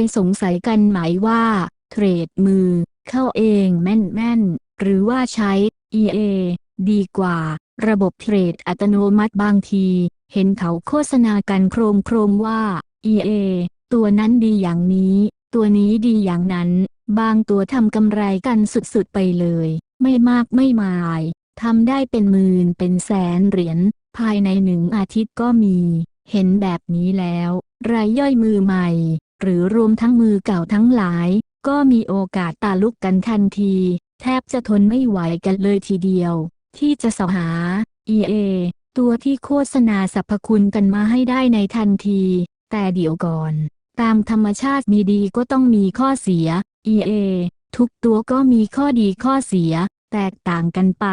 ยสงสัยกันไหมว่า เทรดมือ เข้าเองแม่นแม่นๆหรือว่าใช้ EA ดีกว่า ระบบเทรดอัตโนมัติบางที เห็นเขาโฆษณากันโครมโครมว่า EA ตัวนั้นดีอย่างนี้ ตัวนี้ดีอย่างนั้น บางตัวทำกำไรกันสุดๆไปเลย ไม่มากไม่มายทำได้เป็นหมื่นเป็นแสนเหรียญภายในหนึ่งอาทิตย์ก็มี เห็นแบบนี้แล้ว รายย่อยมือใหม่ หรือรวมทั้งมือเก่าทั้งหลาย ก็มีโอกาสตาลุกกันทันที แทบจะทนไม่ไหวกันเลยทีเดียว ที่จะสหา EA ตัวที่โฆษณาสรรพคุณกันมาให้ได้ในทันที แต่เดี๋ยวก่อน ตามธรรมชาติมีดีก็ต้องมีข้อเสีย EA ทุกตัวก็มีข้อดีข้อเสีย แตกต่างกันไป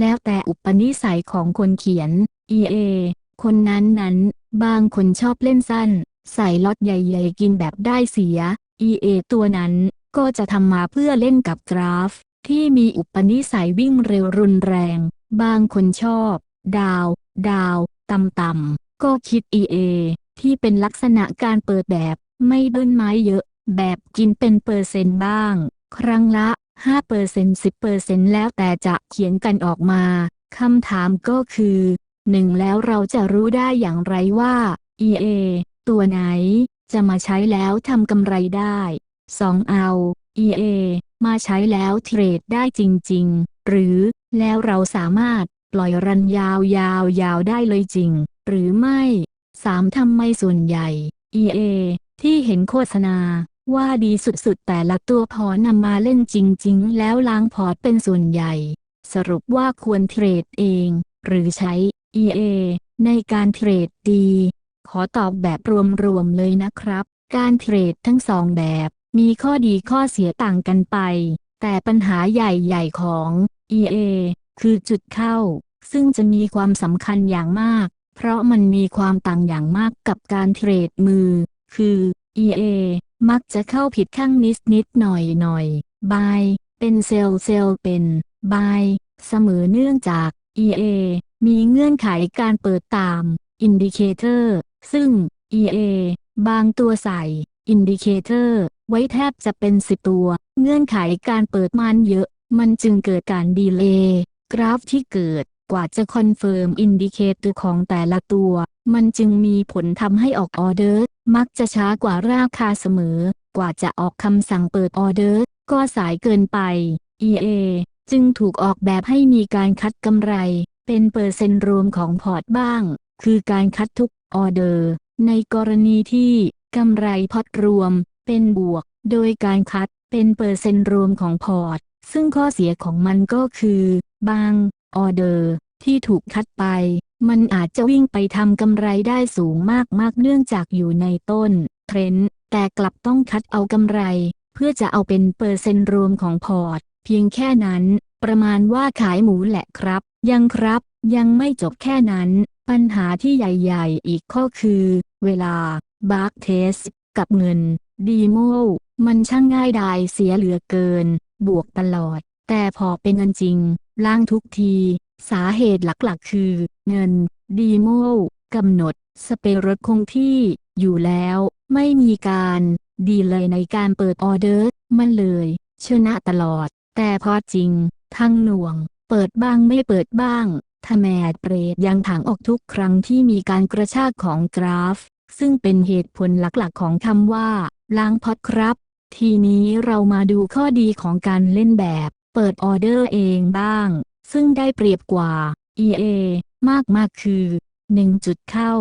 แล้วแต่อุปนิสัยของคนเขียน EA คนนั้นนั้น บางคนชอบเล่นสั้น ใส่ล็อตใหญ่ๆกินแบบได้เสีย EA ตัวนั้นก็จะทำมาเพื่อเล่นกับกราฟ ที่มีอุปนิสัยวิ่งเร็วรุนแรง บางคนชอบ ดาว ดาว ต่ำๆก็คิด EA ที่เป็นลักษณะการเปิดแบบไม่เบิ้ลไม้เยอะ แบบกินเป็นเปอร์เซ็นต์บ้าง ครั้งละ 5% 10%แล้วแต่จะเขียนกันออกมาคำถามก็คือหนึ่งแล้วเราจะรู้ได้อย่างไรว่า EA ตัวไหน จะมาใช้แล้วทำกำไรได้ 2. เอา EA มาใช้แล้วเทรดได้จริง ๆ หรือแล้วเราสามารถปล่อยรันยาวยาวยาวได้เลยจริง หรือไม่ 3. ทำไมส่วนใหญ่ EA ที่เห็นโฆษณาว่าดีสุดๆ แต่ละตัวพอนำมาเล่นจริง ๆ แล้วล้างพอร์ตเป็นส่วนใหญ่ สรุปว่าควรเทรดเอง หรือใช้ EA ในการเทรดดี ขอตอบแบบรวมๆเลยนะครับ การเทรดทั้งสองแบบ มีข้อดีข้อเสียต่างกันไป แต่ปัญหาใหญ่ๆของ EA คือจุดเข้า ซึ่งจะมีความสำคัญอย่างมาก เพราะมันมีความต่างอย่างมากกับการเทรดมือ คือ EA มักจะเข้าผิดข้างนิดนิดๆหน่อยหน่อยบายเป็นเซลล์เซลล์เป็นบายเสมอเนื่องจาก EA มีเงื่อนไขการเปิดตาม Indicator ซึ่ง EA บางตัวใส่ Indicator ไว้แทบจะเป็นสิบตัว เงื่อนไขการเปิดมันเยอะ มันจึงเกิดการดีเลย์กราฟที่เกิดกว่าจะคอนเฟิร์มอินดิเคเตอร์ของแต่ละตัว มันจึงมีผลทำให้ออกออเดอร์ มักจะช้ากว่าราคาเสมอ กว่าจะออกคำสั่งเปิดออเดอร์ ก็สายเกินไป EA จึงถูกออกแบบให้มีการคัดกำไร เป็นเปอร์เซ็นต์รวมของพอร์ตบ้าง คือการคัดทุกออเดอร์ ในกรณีที่กำไรพอร์ตรวม เป็นบวก โดยการคัดเป็นเปอร์เซ็นต์รวมของพอร์ต ซึ่งข้อเสียของมันก็คือ บางออเดอร์ ที่ถูกคัดไป มันอาจจะวิ่งไปทำกำไรได้สูงมากๆเนื่องจากอยู่ในต้นเทรนด์แต่กลับต้องคัดเอากำไร เพื่อจะเอาเป็นเปอร์เซ็นต์รวมของพอร์ต เพียงแค่นั้น ประมาณว่าขายหมูแหละครับ ยังครับ ยังไม่จบแค่นั้น ปัญหาที่ใหญ่ๆ อีกข้อคือ เวลาบาร์กเทสกับเงิน ดีโมมันช่างง่ายดายเสียเหลือเกิน บวกตลอด แต่พอเป็นเงินจริงล้างทุกที สาเหตุหลักๆ คือ เงิน ดีโมกำหนด สเปรดคงที่ อยู่แล้ว ไม่มีการดีเลยในการเปิดออเดอร์ มันเลย ชนะตลอด แต่พอจริง ทั้งหน่วง เปิดบ้างไม่เปิดบ้าง ถ้าแมดเปรดยังถังออกทุกครั้งที่มีการกระชากของกราฟ ซึ่งเป็นเหตุผลหลักๆของคำว่า ล้างพอตครับ ทีนี้เรามาดูข้อดีของการเล่นแบบ เปิดออเดอร์เองบ้าง ซึ่งได้เปรียบกว่า EA มากมากๆคือ 1 จุดเข้า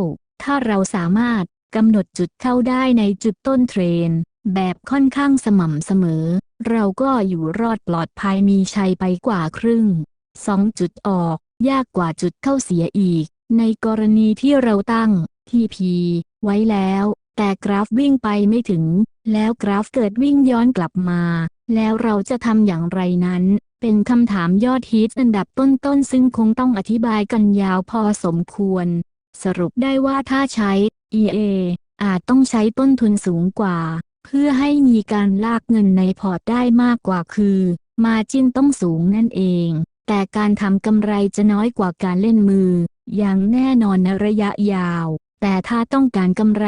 ถ้าเราสามารถกำหนดจุดเข้าได้ในจุดต้นเทรน แบบค่อนข้างสม่ำเสมอ เราก็อยู่รอดปลอดภัยมีชัยไปกว่าครึ่ง 2 จุดออก ยากกว่าจุดเข้าเสียอีก ในกรณีที่เราตั้ง TP ไว้แล้ว แต่กราฟวิ่งไปไม่ถึง แล้วกราฟเกิดวิ่งย้อนกลับมา แล้วเราจะทำอย่างไรนั้น เป็นคำถามยอดฮิตอันดับต้นๆ ซึ่งคงต้องอธิบายกันยาวพอสมควร สรุปได้ว่าถ้าใช้ EA อาจต้องใช้ต้นทุนสูงกว่า เพื่อให้มีการลากเงินในพอร์ตได้มากกว่าคือ มาจิ้นต้องสูงนั่นเอง แต่การทำกำไรจะน้อยกว่าการเล่นมือ อย่างแน่นอนในระยะยาว แต่ถ้าต้องการกำไร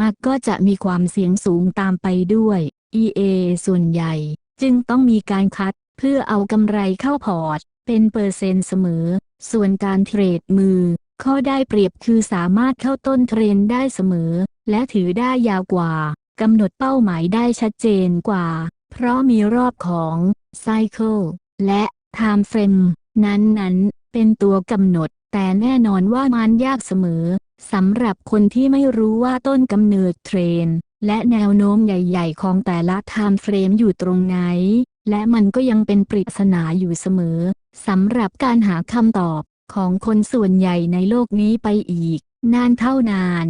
มากๆ ก็จะมีความเสี่ยงสูงตามไปด้วย EA ส่วนใหญ่ จึงต้องมีการคัดเพื่อเอากำไรเข้าพอร์ต เป็นเปอร์เซ็นต์เสมอ ส่วนการเทรดมือ ข้อได้เปรียบคือสามารถเข้าต้นเทรนได้เสมอ และถือได้ยาวกว่ากำหนดเป้าหมายได้ชัดเจนกว่า เพราะมีรอบของ Cycle และ Time Frame นั้นเป็นตัวกำหนด แต่แน่นอนว่ามันยากเสมอสำหรับคนที่ไม่รู้ว่าต้นกำเนิดเทรน และแนวโน้มใหญ่ๆ ของแต่ละ Time Frame อยู่ตรงไหน และมันก็ยังเป็นปริศนาอยู่เสมอสำหรับการหาคำตอบของคนส่วนใหญ่ในโลกนี้ไปอีก นานเท่านาน